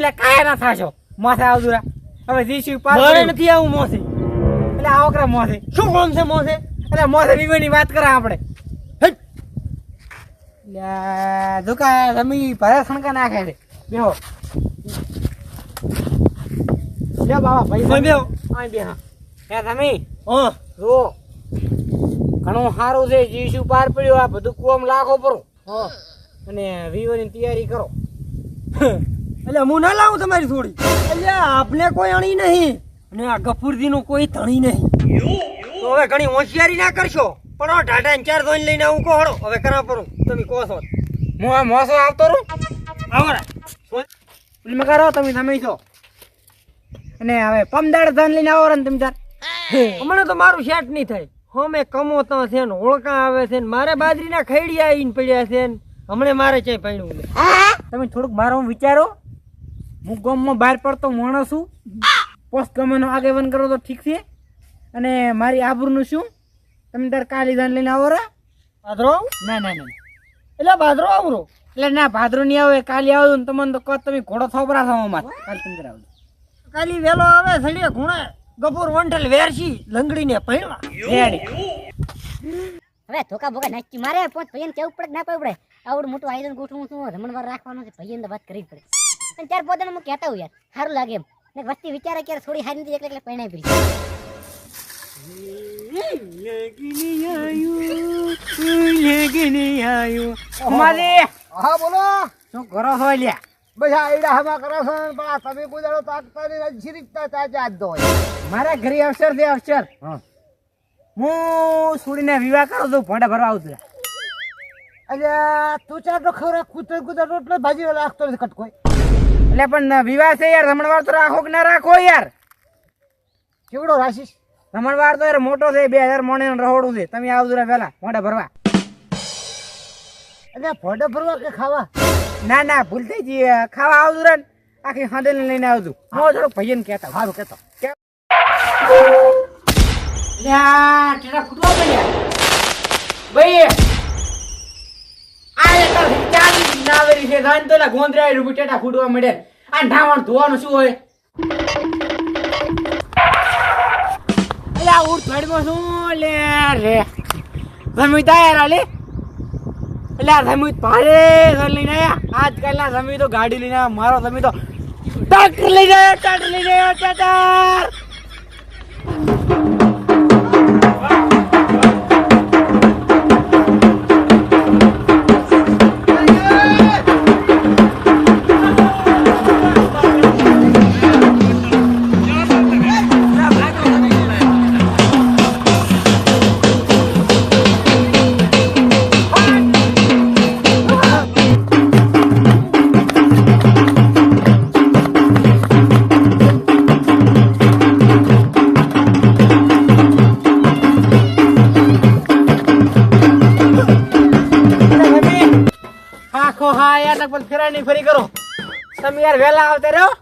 ક્યાં ના થાશો. માથે આવતું રા. હવે જીસુ પાર. નથી આવું મોસે એટલે આ ઓકરા મોસે શું કોણ છે મોસે એટલે મોસે વિવેની વાત કરા આપણે. દુકા જમી ભરે સણકા નાખે છે. બેહો. લ્યો બાબા ભાઈ બેહો. આય બેહા. હે તમે હા. જો ઘણું સારું છે જીસુ પાર પડ્યો. આ બધું કોમ લાખો પરો હા. અને વિવોની તૈયારી કરો. એટલે હું ના લાવું તમારી થોડી. એટલે આપને કોઈ અણી નહીં અને આ ગફુરજી નું કોઈ ધણી નહીં. તો હવે ઘણી હોશિયારી ના કરશો. પણ આ ટાટા ને ચાર ધોઈને લઈને આવું કોહડો હવે કરા પરું. તમે કહો છો. હું આ મોસો આવતો રહું? આવરા ફિલ્મ કરો તમે તમે છો. અને હવે પમદાડ ધન લઈને આવો ને તમે તાર હમણાં તો મારું સેટ નહીં થાય. હમે કમોતા છે ને ઓળકા આવે છે ને મારે બાજરીના ખૈડિયા આવીને પડ્યા છે ને. હમણે મારે ચાય પડ્યું તમે થોડુંક મારો વિચારો. હું ગામમાં બહાર પડતો માણસ છું. પોસ્ટ ગમેનો આગેવન કરો તો ઠીક છે. અને મારી આબરૂનું શું? તમે તાર કાલી ધાન લઈને આવો રા. ભાદરો? ના ના ના. એટલે ભાદરો આવરો એટલે ના ભાદરો નહીં આવે કાલે આવો ને તમને તો કહો તમે ઘોડો થોપરા થવા માં કાલે તમે આવજો કાલી વેલો આવે સડીએ ઘૂણે. ગપુર વંઠલ વેરસી લંગડીને પૈણવા. હવે ધોકા ભોકા નાચી મારે પોત ભાઈને કેવું પડે ના કેવું પડે? આવડું મોટું આયોજન ગોઠવું છું રમણવાર રાખવાનું છે ભાઈને તો વાત કરવી પડે. અને ત્યારે પોતાને હું કહેતા હું યાર સારું લાગે એમ. ને વસ્તી વિચારે કે થોડી હારી નથી એટલે એટલે પૈણાઈ પડી. મારી. હા બોલો. શું કરો છો લ્યા બસ આ ઈડા હમા કરો છો. ને પણ આ તમે કોઈ દાડો તાકતા આજ શીરીકતા દો મારા ઘરે અવસર દે અવસર. હું. છોડીને વિવાહ કરું ભોંડા ભરવા આવતું અલ્યા તું ચાર તો ખબર કૂતર કૂતર રોટલો ભાજી લાગતો નથી કટકોઈ એટલે પણ વિવાહ છે યાર રમણવાર તો રાખો કે ના રાખો યાર? કેવડો રાશીશ રમણવાર તો યાર મોટો છે બે હજાર મોણે રહોડું છે. તમે આવજો રે પહેલા મોઢા ભરવા. અલ્યા ફોટો ભરવા કે ખાવા? ના ના ભૂલ થઈ ગઈ ખાવા આવજો રે આખી હાંડેલ લઈને આવજો. હું થોડુંક ભાઈને કહેતા સારું કહેતો. ટેટા ફૂટવા ભાઈ નાવેરી છે ગાન તો ગોંદરા રૂપી ટેટા ફૂટવા મળે. આ ઢાવણ ધોવાનું શું હોય? અલ્યા ઉઠ ઘડમાં શું લે રે? જમી તૈયાર લે? એટલે આ જમી ભારે ઘર લઈને આયા. આજકાલના જમી તો ગાડી લઈને. મારો જમી તો ટ્રેક્ટર લઈને ટ્રેક્ટર લઈને આયા, લગભગ ફેરા કરો. તમે યાર વહેલા આવતા રહ્યો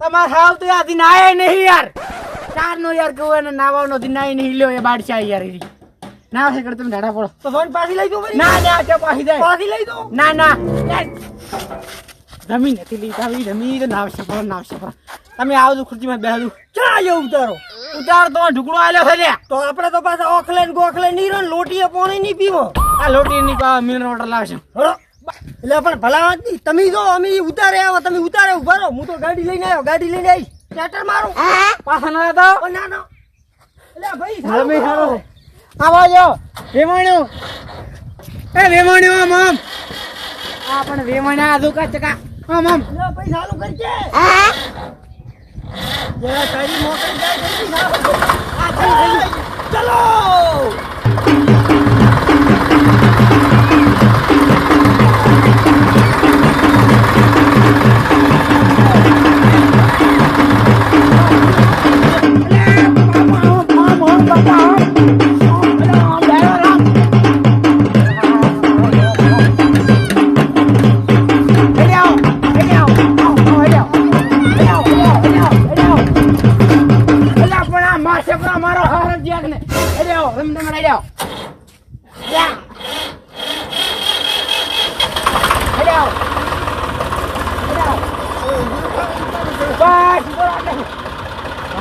તમારે હાવ તો યાર દિન આયા નહીં યાર. ચાર નો યાર કહું એને નાવાનો દિન આય નહીં લ્યો એ બાડશા યાર ના છે કર તમે ઢાડા પડો. તો ફોન પાછી લઈ દો ના ના તે પાછી જાય. પાછી લઈ દો. ના ના. જમીન નથી લીધા ભાઈ જમીન તો નાવશે નાવ છે પડો તમે આવજો ખુરશીમાં બેસજો ક્યાં આવ્યો ઉતારો? ઉતાર તો ઢુકડો આલ્યો છે તો આપણે તો પાછા ઓખલે ગોખલે નહીં રહ્યો લોટીએ પાણી નહીં પીવો. આ લોટી ની મિનરલ વોટર લાવશે. એટલે પણ ભલા તમે જો અમે ઉતારે આવો તમે ઉતારે ઊભા રહો. હું તો ગાડી લઈને આવ્યો ગાડી લઈને આવી ટ્રેક્ટર મારું. પાછા ના તો ના ના. એટલે ભાઈ ભાઈ હાલો આવો જો. વેમાણ્યો એ વેમાણ્યો આમ આમ. આ પણ વેમાણ્યા દુકા ચકા આમ આમ. ભાઈ ચાલુ કરજે. જરા તારી મોટર જાય જલ્દી ચાલો.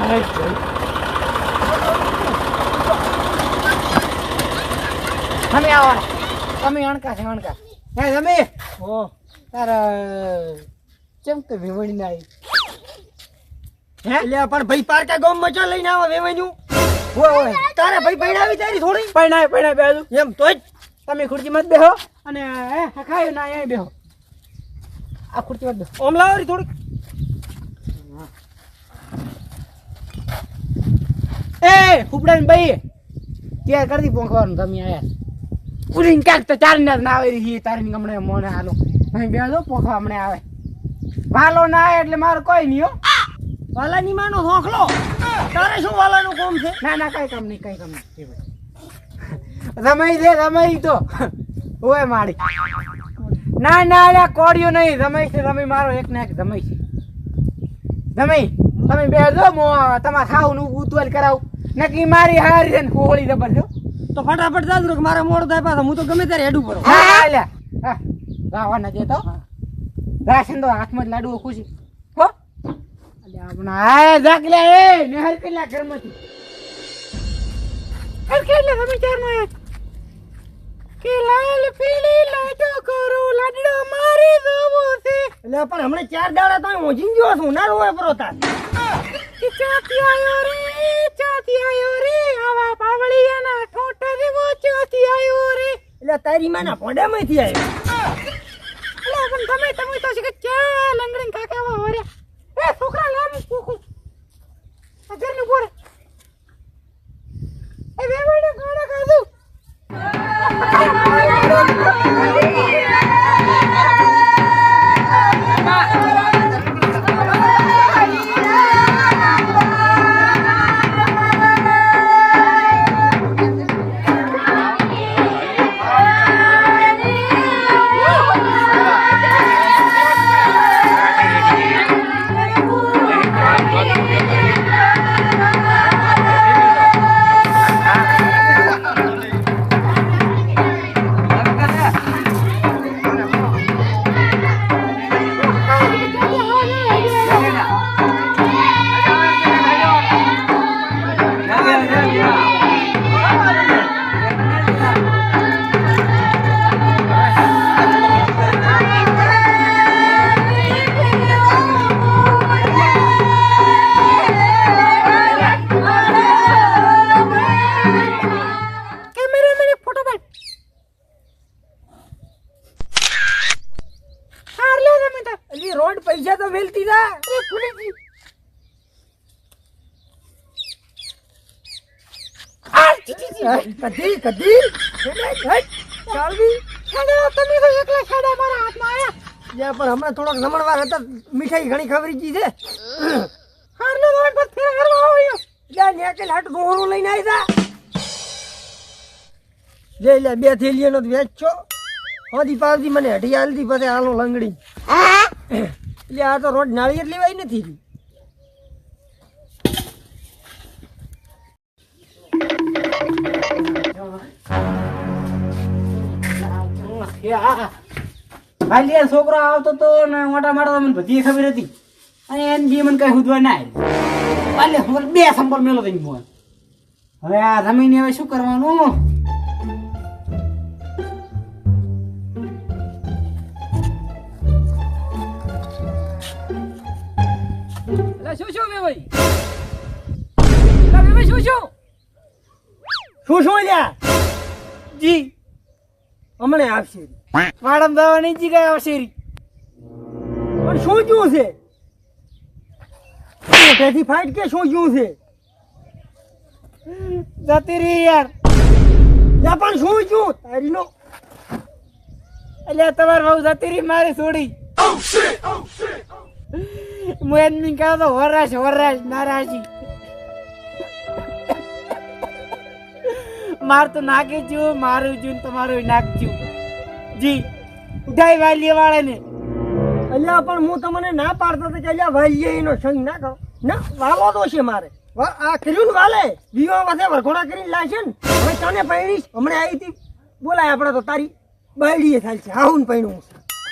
અરે જય. તમે અણકા છે અણકા હે તમે ઓ તારા કે વેવણી ના હે એટલે પણ ભાઈ પારકા ગામ મચા લઈને આવો વેવાઈનું ઓય ઓય તારે ભાઈ પૈણાવી તારી થોડી. પૈણાય પૈણાય બેહો એમ તો જ તમે ખુરશી મત બેહો. અને હે ના અહીંયા બેહો. આ ખુરશી મત બેહો. ઓમ લાવો રી એ ફૂપડાને ભાઈ ત્યાં કરી દી પોંખવાનું તમે આયા ઉડીને ક્યાંક તો ચાર ને ના આવી રહી તારી ગમણે મોને હાલો. અહીં બે દો પોંખવા હમણે આવે. વાલો ના આવે એટલે મારો કોઈ નહીં હો. વાલાની માનો હોખલો તારે શું વાલાનું કામ છે? ના ના કઈ કામ નહીં કઈ કામ નહીં. રમાઈ દે રમાઈ તો. ઓય માડી ના ના અલ્યા કોડિયો નહીં. રમાઈ છે રમી મારો એક ને એક રમાઈ છે. રમાઈ તમે બે જો મો તમારે ખાવું ઉતવલ કરાવું. નકી મારી હારી છે ને હોળી જબર છો તો ફટાફટ ચાલુ કે મારા મોડ થાય પાછા. હું તો ગમે ત્યારે હેડું પડો. હા હા અલ્યા હા ગાવાના જે તો. રાશન તો હાથમાં જ લાડુ ખુશી. આપણા. જાકલા એ નિહાલ પેલા ઘરમાંથી? હર કેટલે સમાચારમાં કે લાલ પીળી કરો લાડો મારી જોવો છે. એટલે પણ હમણાં ચાર દાડા તો હું ઓજીન ગયો છું ના રોવે પરો કે ચાતી આયો રે ચાતી આયો રે, આવા પાવળિયાના ઠોઠા જેવો ચાતી આયો રે. એટલે તારી માના ભોંડામાંથી આવ્યો અલા પણ તમે તમે તો છે કે ચા લંગડી કાકા વા હોરે એ છોકરા લાવ કદી કદી? ચાલવી. છેડા તમે તો એકલા છેડા મારા હાથમાં આયા. યા પણ હમણાં થોડોક જમણવાર હતા મીઠાઈ ઘણી ખબરી ગઈ છે. હાર લે પર ફેર કરવા આવ્યો યા કે હાટ ગોહરું લઈને આવી જા. લે લે બે તો વેચો હોદી પાવતી મને હટી આલતી પછી આલો લંગડી. લે આ તો રોજ નાળિયેર લેવાય નથી. ભાઈ છોકરો આવતો તો ને મોટા માટા મને બધી ખબર હતી. અને એને બી મને કઈ હુદવા ના આવી છોકરો બે સંપર્ક મેલો થઈ મોન હવે આ રમીને હવે શું કરવાનું? શું શું ભાઈ શું શું? શું શું લ્યા? જી. હમણે આપશે માડમ દાવાની જી ગયા શેરી પણ શું જોવું છે? ફાઈટ કે શું જોવું છે? જતી રહી યાર. યા પણ શું જોવું તારીનો એટલે તમારે બહુ જતી રહી મારી છોડી. હું એમ કહો તો વરરાશ વરાશ નારાજી. માર તો નાખી છું મારું જીવન તમારું નાખજો. જી ઉઠાઈ વાલીએ વાળા ને અલ્યા પણ હું તમને ના પાડતો તો કે અલ્યા વાલીએ એનો સંગ ના કરો ના વાલો તો છે મારે. આ કર્યું ને વાલે? વિવાહ વધે વરઘોડા કરીને લાશે ને? હવે તને પૈણીશ? હમણાં આવી હતી. બોલાય આપણે તો તારી. બાયડીએ થાય છે. હાહુન પૈણું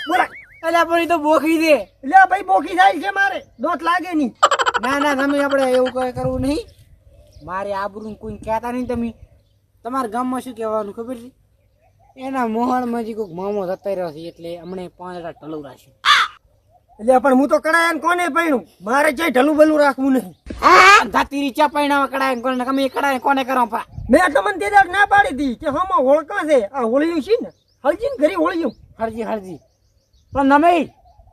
બોલાય. અલ્યા પણ એ તો બોખી દે એટલે ભાઈ બોખી થાય છે મારે. દોત લાગે નહીં. ના ના તમે આપણે એવું કઈ કરવું નહીં. મારે આબરૂ કોઈ કહેતા નહીં તમે. તમારા ગામમાં શું કહેવાનું ખબર છે? એના મોહણમાં જે કોઈક મામો જતા રહ્યો છે એટલે અમને પાંચ હજાર ટલું રાખ્યું એટલે પણ હું તો કડાયા કોને પૈણું? મારે ક્યાંય ઢલું બલું રાખવું નહીં ધાતી રીચા પૈણામાં કડાય કોને તમે એ કડાય કોને કરો પા? મેં તમને તે દાડ ના પાડી હતી કે હમાં હોળકા છે આ હોળિયું છે ને હળજી ને ઘરી હોળિયું. હળજી હળજી. પણ નમે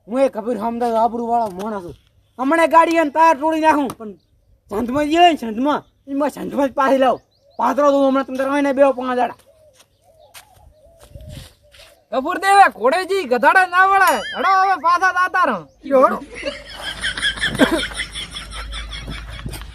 હું એ ખબર સમજાવ આબરૂ વાળો મોણા છું. હમણાં ગાડી અને તાર તોડી નાખું પણ સંતમાં જઈએ ને સંતમાં એમાં સંતમાં જ પાછી લાવ. પાથરો તો હમણાં તમે રહીને બે પાંચ દાડા. કપૂર દેવે કોડેજી ગધાડા ના વળાય. હડો હવે પાછા દાતા રહો